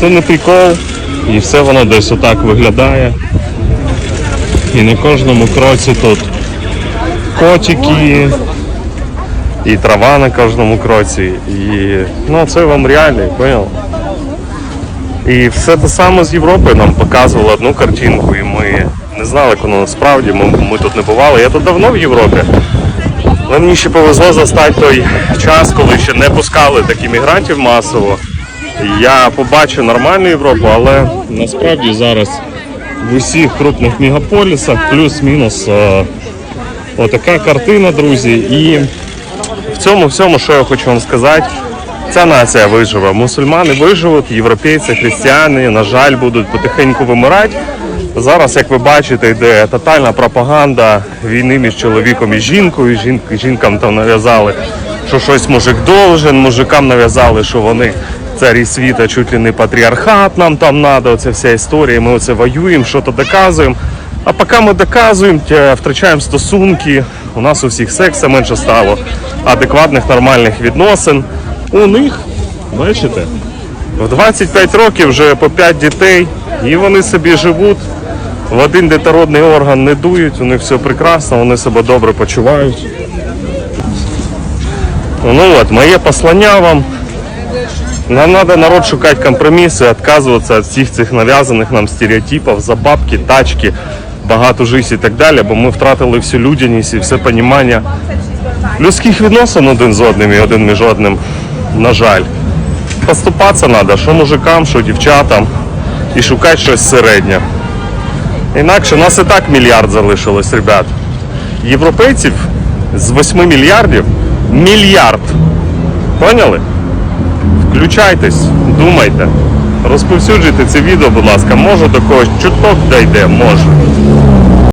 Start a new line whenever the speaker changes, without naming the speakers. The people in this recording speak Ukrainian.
це не прикол, і все воно десь отак виглядає. І на кожному кроці тут котики, і трава на кожному кроці. І ну це вам реально, понял? І все те саме з Європи нам показували одну картинку, і ми не знали, як воно насправді. Ми, ми тут не бували. Я тут давно в Європі. Але мені ще повезло застати той час, коли ще не пускали таких мігрантів масово. Я побачив нормальну Європу, але насправді зараз в усіх крупних мегаполісах плюс-мінус е, отака картина, друзі. І в цьому всьому, що я хочу вам сказати, ця нація виживе. Мусульмани виживуть, європейці, християни, на жаль, будуть потихеньку вимирати. Зараз, як ви бачите, йде тотальна пропаганда війни між чоловіком і жінкою. Жінкам там нав'язали, що щось мужик должен, мужикам нав'язали, що вони царі світа, чуть ли не патріархат нам там треба, оця вся історія. Ми оце воюємо, що то доказуємо. А поки ми доказуємо, втрачаємо стосунки, у нас у всіх секса менше стало, адекватних нормальних відносин. У них, бачите, в 25 років вже по 5 дітей, і вони собі живуть. В один детородний орган не дують, у них все прекрасно, вони себе добре почувають. Ну от, моє послання вам. Нам треба народ шукати компроміси, відказуватися від всіх цих нав'язаних нам стереотипів за бабки, тачки, багато життя і так далі, бо ми втратили всю людяність і все розуміння людських відносин один з одним і один між одним, на жаль. Поступатися треба, що мужикам, що дівчатам, і шукати щось середнє. Інакше у нас і так мільярд залишилось, ребят. Європейців з 8 мільярдів мільярд. Поняли? Включайтесь, думайте, розповсюджуйте це відео, будь ласка, може до когось чуток дійде, може.